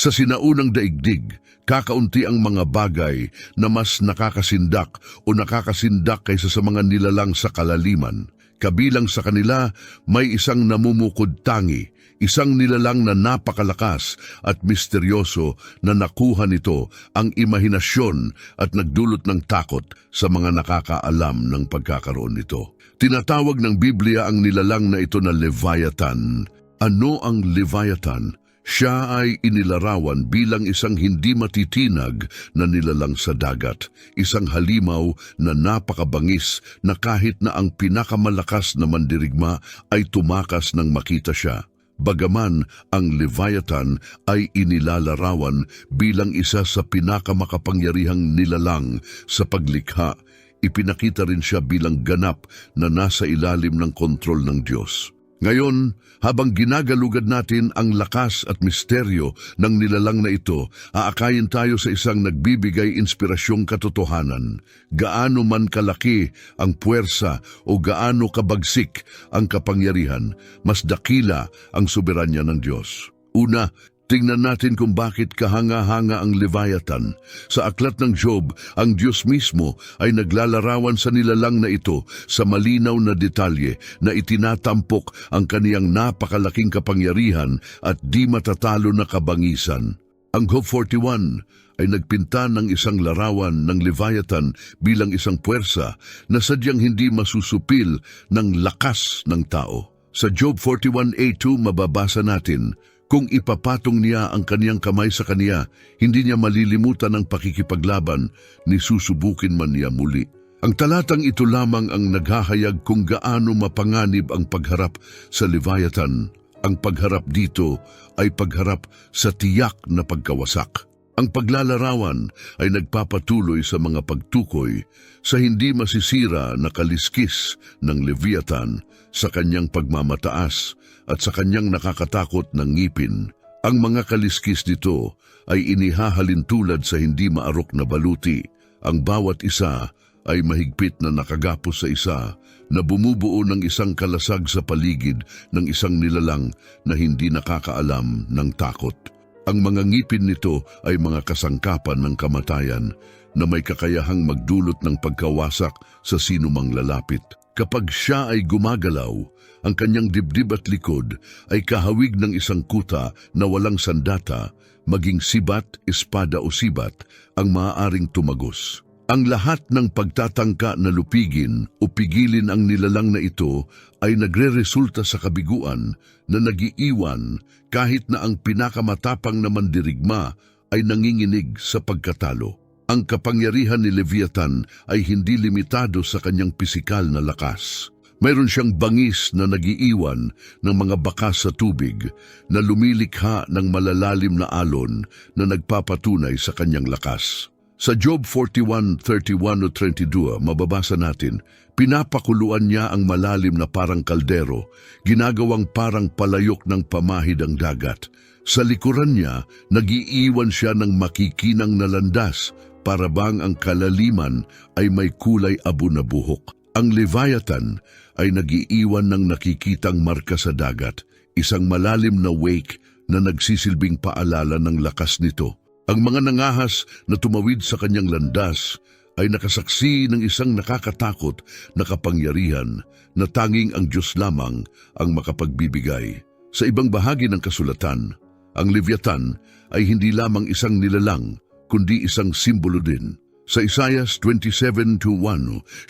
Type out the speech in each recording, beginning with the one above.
Sa sinaunang daigdig, kakaunti ang mga bagay na mas nakakasindak o nakakasindak kaysa sa mga nilalang sa kalaliman. Kabilang sa kanila, may isang namumukod tangi, isang nilalang na napakalakas at misteryoso na nakuha nito ang imahinasyon at nagdulot ng takot sa mga nakakaalam ng pagkakaroon nito. Tinatawag ng Biblia ang nilalang na ito na Leviathan. Ano ang Leviathan? Siya ay inilarawan bilang isang hindi matitinag na nilalang sa dagat, isang halimaw na napakabangis na kahit na ang pinakamalakas na mandirigma ay tumakas nang makita siya. Bagaman ang Leviathan ay inilalarawan bilang isa sa pinakamakapangyarihang nilalang sa paglikha, ipinakita rin siya bilang ganap na nasa ilalim ng kontrol ng Diyos. Ngayon, habang ginagalugad natin ang lakas at misteryo ng nilalang na ito, aakayin tayo sa isang nagbibigay inspirasyong katotohanan. Gaano man kalaki ang puwersa o gaano kabagsik ang kapangyarihan, mas dakila ang soberanya ng Diyos. Una, Tingnan natin kung bakit kahanga-hanga ang Leviathan. Sa aklat ng Job, ang Diyos mismo ay naglalarawan sa nilalang na ito sa malinaw na detalye na itinatampok ang kaniyang napakalaking kapangyarihan at di matatalo na kabangisan. Ang Job 41 ay nagpinta ng isang larawan ng Leviathan bilang isang puwersa na sadyang hindi masusupil ng lakas ng tao. Sa Job 41.a2 mababasa natin, kung ipapatong niya ang kaniyang kamay sa kaniya, hindi niya malilimutan ang pakikipaglaban ni susubukin man niya muli. Ang talatang ito lamang ang naghahayag kung gaano mapanganib ang pagharap sa Leviathan. Ang pagharap dito ay pagharap sa tiyak na pagkawasak. Ang paglalarawan ay nagpapatuloy sa mga pagtukoy sa hindi masisira na kaliskis ng Leviathan sa kanyang pagmamataas at sa kanyang nakakatakot na ngipin. Ang mga kaliskis nito ay inihahalin tulad sa hindi maarok na baluti. Ang bawat isa ay mahigpit na nakagapos sa isa na bumubuo ng isang kalasag sa paligid ng isang nilalang na hindi nakakaalam ng takot. Ang mga ngipin nito ay mga kasangkapan ng kamatayan na may kakayahang magdulot ng pagkawasak sa sinumang lalapit. Kapag siya ay gumagalaw, ang kanyang dibdib at likod ay kahawig ng isang kuta na walang sandata, maging sibat, espada o sibat ang maaaring tumagos. Ang lahat ng pagtatangka na lupigin o pigilin ang nilalang na ito ay nagre-resulta sa kabiguan na nagiiwan kahit na ang pinakamatapang na mandirigma ay nanginginig sa pagkatalo. Ang kapangyarihan ni Leviathan ay hindi limitado sa kanyang pisikal na lakas. Mayroon siyang bangis na nagiiwan ng mga bakas sa tubig na lumilikha ng malalalim na alon na nagpapatunay sa kanyang lakas. Sa Job 41:31 o 32, mababasa natin, pinapakuluan niya ang malalim na parang kaldero, ginagawang parang palayok ng pamahid ang dagat. Sa likuran niya, nagiiwan siya ng makikinang na landas, para bang ang kalaliman ay may kulay abo na buhok. Ang Leviathan ay nagiiwan ng nakikitang marka sa dagat, isang malalim na wake na nagsisilbing paalala ng lakas nito. Ang mga nangahas na tumawid sa kanyang landas ay nakasaksi ng isang nakakatakot na kapangyarihan na tanging ang Diyos lamang ang makapagbibigay. Sa ibang bahagi ng kasulatan, ang Leviathan ay hindi lamang isang nilalang, kundi isang simbolo din. Sa Isaias 27.1,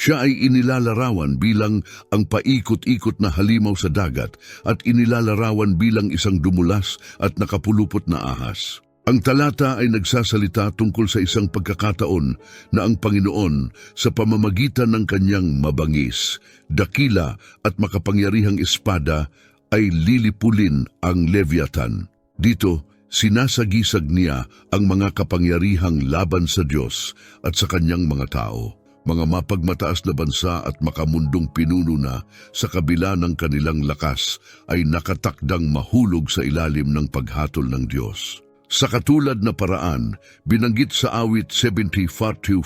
siya ay inilalarawan bilang ang paikot-ikot na halimaw sa dagat at inilalarawan bilang isang dumulas at nakapulupot na ahas. Ang talata ay nagsasalita tungkol sa isang pagkakataon na ang Panginoon sa pamamagitan ng kanyang mabangis, dakila at makapangyarihang espada ay lilipulin ang Leviathan. Dito, sinasagisag niya ang mga kapangyarihang laban sa Diyos at sa kanyang mga tao. Mga mapagmataas na bansa at makamundong pinuno na sa kabila ng kanilang lakas ay nakatakdang mahulog sa ilalim ng paghatol ng Diyos. Sa katulad na paraan, binanggit sa awit 70.14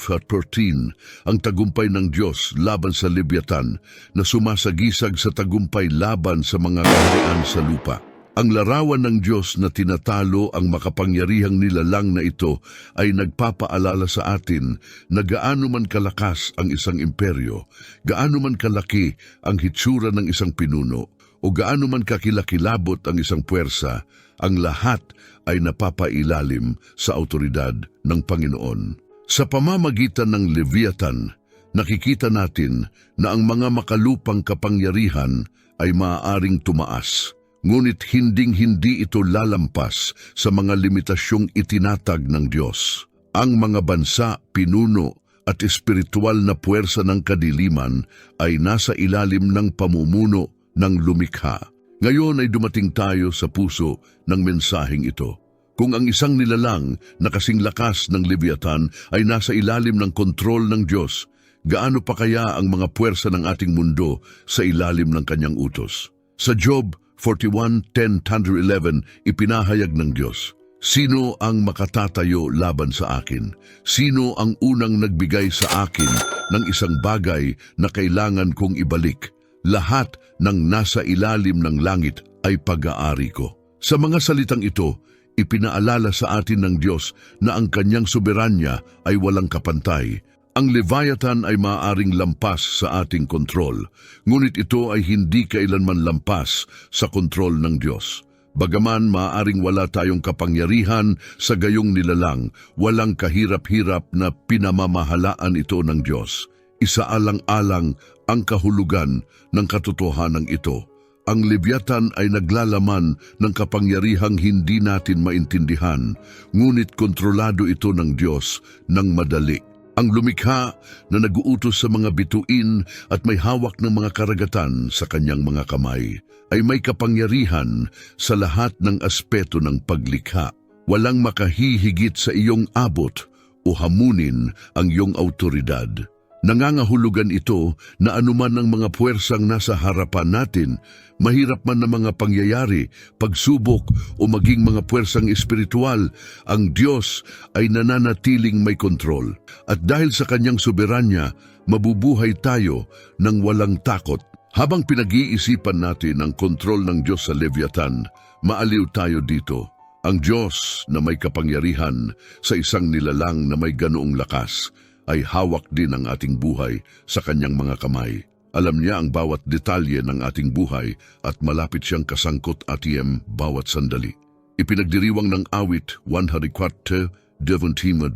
ang tagumpay ng Diyos laban sa Leviathan na sumasagisag sa tagumpay laban sa mga kaharian sa lupa. Ang larawan ng Diyos na tinatalo ang makapangyarihang nilalang na ito ay nagpapaalala sa atin na gaano man kalakas ang isang imperyo, gaano man kalaki ang hitsura ng isang pinuno, o gaano man kakilakilabot ang isang puwersa, ang lahat ay napapailalim sa autoridad ng Panginoon. Sa pamamagitan ng Leviathan, nakikita natin na ang mga makalupang kapangyarihan ay maaaring tumaas, ngunit hinding-hindi ito lalampas sa mga limitasyong itinatag ng Diyos. Ang mga bansa, pinuno at espiritual na puwersa ng kadiliman ay nasa ilalim ng pamumuno ng lumikha. Ngayon ay dumating tayo sa puso ng mensaheng ito. Kung ang isang nilalang na kasing lakas ng Leviathan ay nasa ilalim ng kontrol ng Diyos, gaano pa kaya ang mga puwersa ng ating mundo sa ilalim ng kanyang utos? Sa Job 41:10-11 ipinahayag ng Diyos, Sino ang makatatayo laban sa akin? Sino ang unang nagbigay sa akin ng isang bagay na kailangan kong ibalik? Lahat ng nasa ilalim ng langit ay pag-aari ko. Sa mga salitang ito, ipinaalala sa atin ng Diyos na ang kanyang soberanya ay walang kapantay. Ang Leviathan ay maaaring lampas sa ating kontrol, ngunit ito ay hindi kailanman lampas sa kontrol ng Diyos. Bagaman maaaring wala tayong kapangyarihan sa gayong nilalang, walang kahirap-hirap na pinamamahalaan ito ng Diyos. Isaalang-alang ang kahulugan ng katotohanan ito. Ang Leviathan ay naglalaman ng kapangyarihang hindi natin maintindihan, ngunit kontrolado ito ng Diyos ng madali. Ang lumikha na naguutos sa mga bituin at may hawak ng mga karagatan sa kanyang mga kamay ay may kapangyarihan sa lahat ng aspeto ng paglikha. Walang makahihigit sa iyong abot o hamunin ang iyong autoridad. Nangangahulugan ito na anuman ang mga puwersang nasa harapan natin, mahirap man na mga pangyayari, pagsubok o maging mga puwersang espiritual, ang Diyos ay nananatiling may kontrol. At dahil sa kanyang soberanya, mabubuhay tayo ng walang takot. Habang pinag-iisipan natin ang kontrol ng Diyos sa Leviathan, maaliw tayo dito. Ang Diyos na may kapangyarihan sa isang nilalang na may ganoong lakas ay hawak din ang ating buhay sa kanyang mga kamay. Alam niya ang bawat detalye ng ating buhay at malapit siyang kasangkot atiem bawat sandali. Ipinagdiriwang ng awit 104, 17,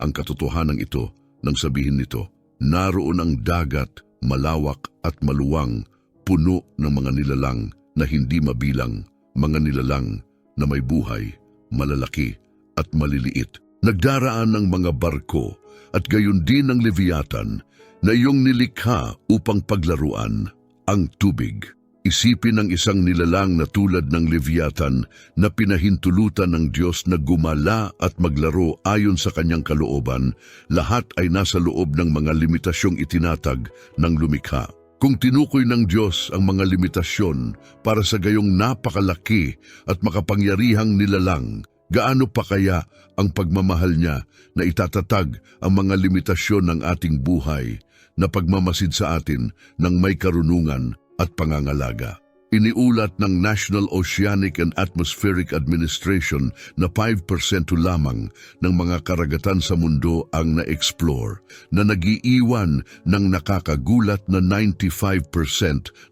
ang katotohanan ito nang sabihin nito, Naroon ang dagat, malawak at maluwang, puno ng mga nilalang na hindi mabilang, mga nilalang na may buhay, malalaki at maliliit. Nagdaraan ng mga barko at gayon din ng Leviathan na iyong nilikha upang paglaruan ang tubig. Isipin ng isang nilalang na tulad ng Leviathan na pinahintulutan ng Diyos na gumala at maglaro ayon sa kanyang kalooban, lahat ay nasa loob ng mga limitasyong itinatag ng lumikha. Kung tinukoy ng Diyos ang mga limitasyon para sa gayong napakalaki at makapangyarihang nilalang, gaano pa kaya ang pagmamahal niya na itatatag ang mga limitasyon ng ating buhay na pagmamasid sa atin ng may karunungan at pangangalaga. Iniulat ng National Oceanic and Atmospheric Administration na 5% lamang ng mga karagatan sa mundo ang na-explore, na nagiiwan ng nakakagulat na 95%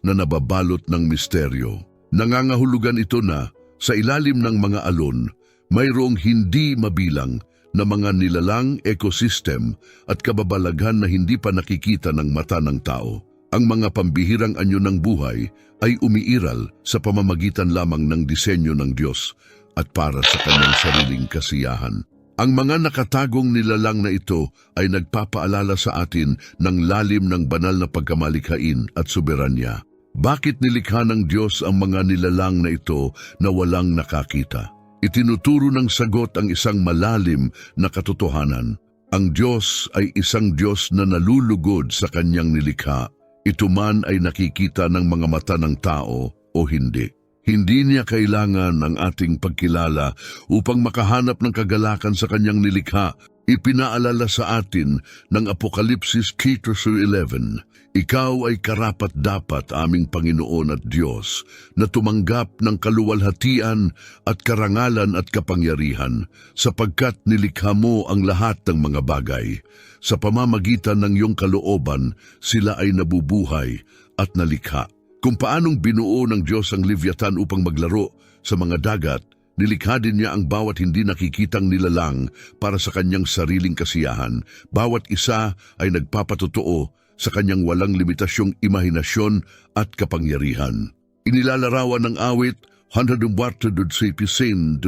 na nababalot ng misteryo. Nangangahulugan ito na, sa ilalim ng mga alon, mayroong hindi mabilang na mga nilalang ecosystem at kababalaghan na hindi pa nakikita ng mata ng tao. Ang mga pambihirang anyo ng buhay ay umiiral sa pamamagitan lamang ng disenyo ng Diyos at para sa kanyang sariling kasiyahan. Ang mga nakatagong nilalang na ito ay nagpapaalala sa atin ng lalim ng banal na pagkamalikhain at soberanya. Bakit nilikha ng Diyos ang mga nilalang na ito na walang nakakita? Itinuturo ng sagot ang isang malalim na katotohanan. Ang Diyos ay isang Diyos na nalulugod sa kanyang nilikha ito man ay nakikita ng mga mata ng tao o hindi. Hindi niya kailangan ang ating pagkilala upang makahanap ng kagalakan sa kanyang nilikha Ipinaalala sa atin ng Apokalipsis 11, Ikaw ay karapat dapat aming Panginoon at Diyos na tumanggap ng kaluwalhatian at karangalan at kapangyarihan sapagkat nilikha mo ang lahat ng mga bagay. Sa pamamagitan ng iyong kalooban, sila ay nabubuhay at nalikha. Kung paanong binuo ng Diyos ang Leviathan upang maglaro sa mga dagat, nilikha din niya ang bawat hindi nakikitang nilalang para sa kanyang sariling kasiyahan. Bawat isa ay nagpapatotoo sa kanyang walang limitasyong imahinasyon at kapangyarihan. Inilalarawan ng awit 126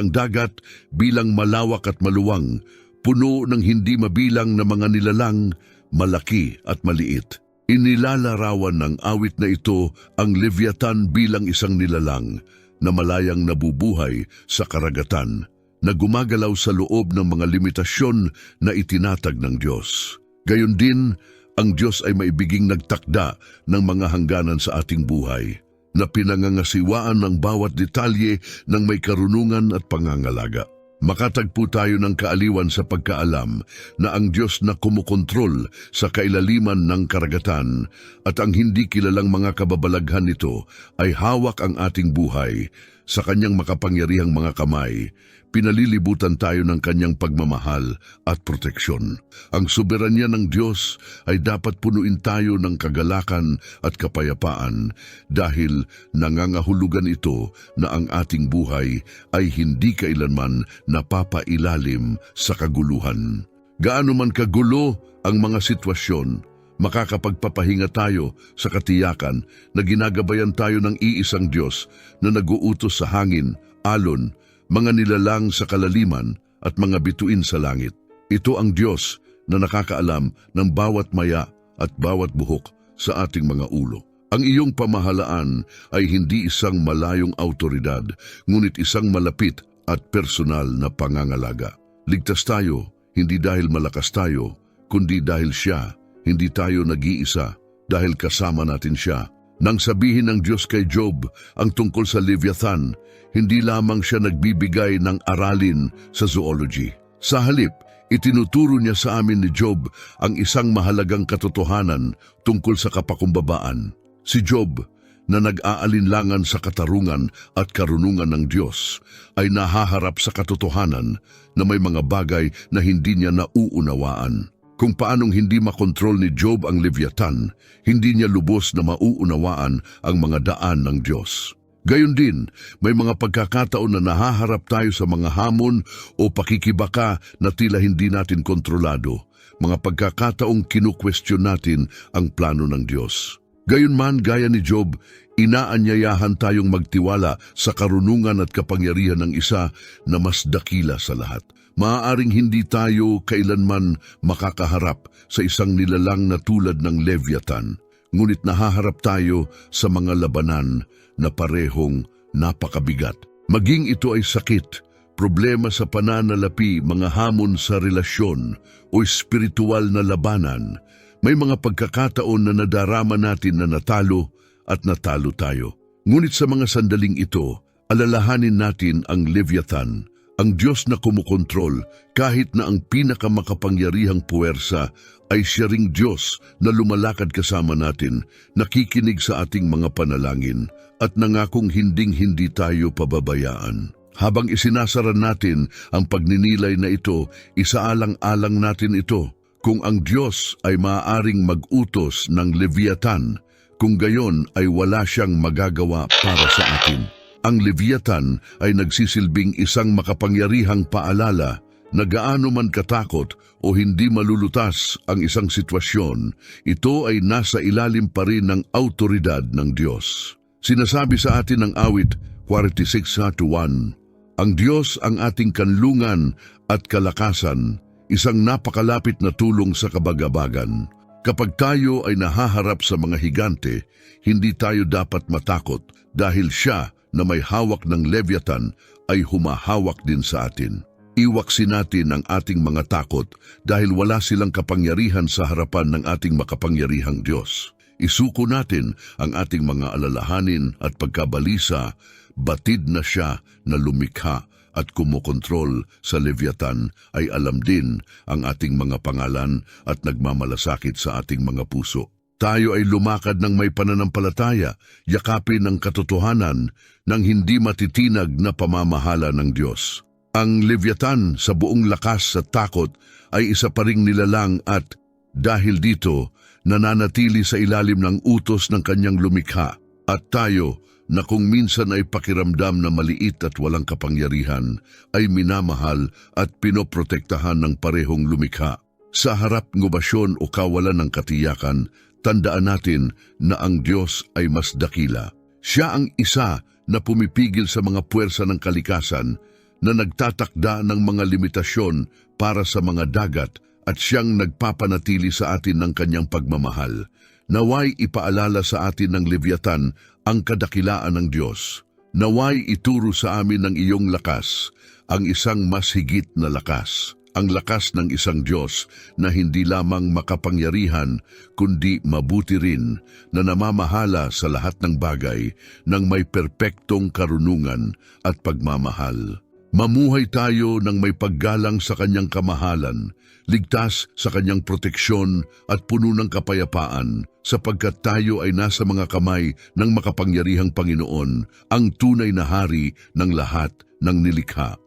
ang dagat bilang malawak at maluwang, puno ng hindi mabilang na mga nilalang, malaki at maliit. Inilalarawan ng awit na ito ang Leviathan bilang isang nilalang na malayang nabubuhay sa karagatan na gumagalaw sa loob ng mga limitasyon na itinatag ng Diyos. Gayon din, ang Diyos ay maibiging nagtakda ng mga hangganan sa ating buhay na pinangangasiwaan ng bawat detalye ng may karunungan at pangangalaga. Makatagpo tayo ng kaaliwan sa pagkaalam na ang Diyos na kumukontrol sa kailaliman ng karagatan at ang hindi kilalang mga kababalaghan nito ay hawak ang ating buhay sa kanyang makapangyarihang mga kamay. Pinalilibutan tayo ng kanyang pagmamahal at proteksyon. Ang soberanya ng Diyos ay dapat punuin tayo ng kagalakan at kapayapaan dahil nangangahulugan ito na ang ating buhay ay hindi kailanman napapailalim sa kaguluhan. Gaano man kagulo ang mga sitwasyon, makakapagpapahinga tayo sa katiyakan na ginagabayan tayo ng iisang Diyos na naguutos sa hangin, alon, mga nilalang sa kalaliman at mga bituin sa langit. Ito ang Diyos na nakakaalam ng bawat maya at bawat buhok sa ating mga ulo. Ang iyong pamahalaan ay hindi isang malayong autoridad, ngunit isang malapit at personal na pangangalaga. Ligtas tayo, hindi dahil malakas tayo, kundi dahil siya, hindi tayo nag-iisa, dahil kasama natin siya. Nang sabihin ng Diyos kay Job ang tungkol sa Leviathan, hindi lamang siya nagbibigay ng aralin sa zoology. Sa halip, itinuturo niya sa amin ni Job ang isang mahalagang katotohanan tungkol sa kapakumbabaan. Si Job, na nag-aalinlangan sa katarungan at karunungan ng Diyos, ay nahaharap sa katotohanan na may mga bagay na hindi niya nauunawaan. Kung paanong hindi makontrol ni Job ang Leviathan, hindi niya lubos na mauunawaan ang mga daan ng Diyos. Gayon din, may mga pagkakataon na nahaharap tayo sa mga hamon o pakikibaka na tila hindi natin kontrolado, mga pagkakataong kinukwestiyon natin ang plano ng Diyos. Gayunman, gaya ni Job, inaanyayahan tayong magtiwala sa karunungan at kapangyarihan ng isa na mas dakila sa lahat. Maaaring hindi tayo kailanman makakaharap sa isang nilalang na tulad ng Leviathan, ngunit nahaharap tayo sa mga labanan na parehong napakabigat. Maging ito ay sakit, problema sa pananalapi, mga hamon sa relasyon o espiritual na labanan, may mga pagkakataon na nadarama natin na natalo at natalo tayo. Ngunit sa mga sandaling ito, alalahanin natin ang Leviathan, ang Diyos na kumukontrol kahit na ang pinakamakapangyarihang puwersa ay siya ring Diyos na lumalakad kasama natin, nakikinig sa ating mga panalangin at nangakong hinding-hindi tayo pababayaan. Habang isinasara natin ang pagninilay na ito, isaalang-alang natin ito kung ang Diyos ay maaaring mag-utos ng Leviathan, kung gayon ay wala siyang magagawa para sa atin. Ang Leviathan ay nagsisilbing isang makapangyarihang paalala na gaano man katakot o hindi malulutas ang isang sitwasyon, ito ay nasa ilalim pa rin ng autoridad ng Diyos. Sinasabi sa atin ng awit 46 to 1, Ang Diyos ang ating kanlungan at kalakasan, isang napakalapit na tulong sa kabagabagan. Kapag tayo ay nahaharap sa mga higante, hindi tayo dapat matakot dahil siya na may hawak ng Leviathan ay humahawak din sa atin. Iwaksin natin ang ating mga takot dahil wala silang kapangyarihan sa harapan ng ating makapangyarihang Diyos. Isuko natin ang ating mga alalahanin at pagkabalisa, batid na siya na lumikha at kumokontrol sa Leviathan ay alam din ang ating mga pangalan at nagmamalasakit sa ating mga puso. Tayo ay lumakad ng may pananampalataya, yakapin ang katotohanan ng hindi matitinag na pamamahala ng Diyos. Ang Leviathan sa buong lakas at takot ay isa pa ring nilalang at dahil dito nananatili sa ilalim ng utos ng kanyang lumikha at tayo na kung minsan ay pakiramdam na maliit at walang kapangyarihan ay minamahal at pinoprotektahan ng parehong lumikha. Sa harap ng obasyon o kawalan ng katiyakan, tandaan natin na ang Diyos ay mas dakila. Siya ang isa na pumipigil sa mga puwersa ng kalikasan na nagtatakda ng mga limitasyon para sa mga dagat at siyang nagpapanatili sa atin ng kanyang pagmamahal. Naway ipaalala sa atin ng Leviathan ang kadakilaan ng Diyos. Naway ituro sa amin ng iyong lakas, ang isang mas higit na lakas. Ang lakas ng isang Diyos na hindi lamang makapangyarihan, kundi mabuti rin na namamahala sa lahat ng bagay ng may perpektong karunungan at pagmamahal. Mamuhay tayo ng may paggalang sa kanyang kamahalan, ligtas sa kanyang proteksyon at puno ng kapayapaan, sapagkat tayo ay nasa mga kamay ng makapangyarihang Panginoon, ang tunay na hari ng lahat ng nilikha.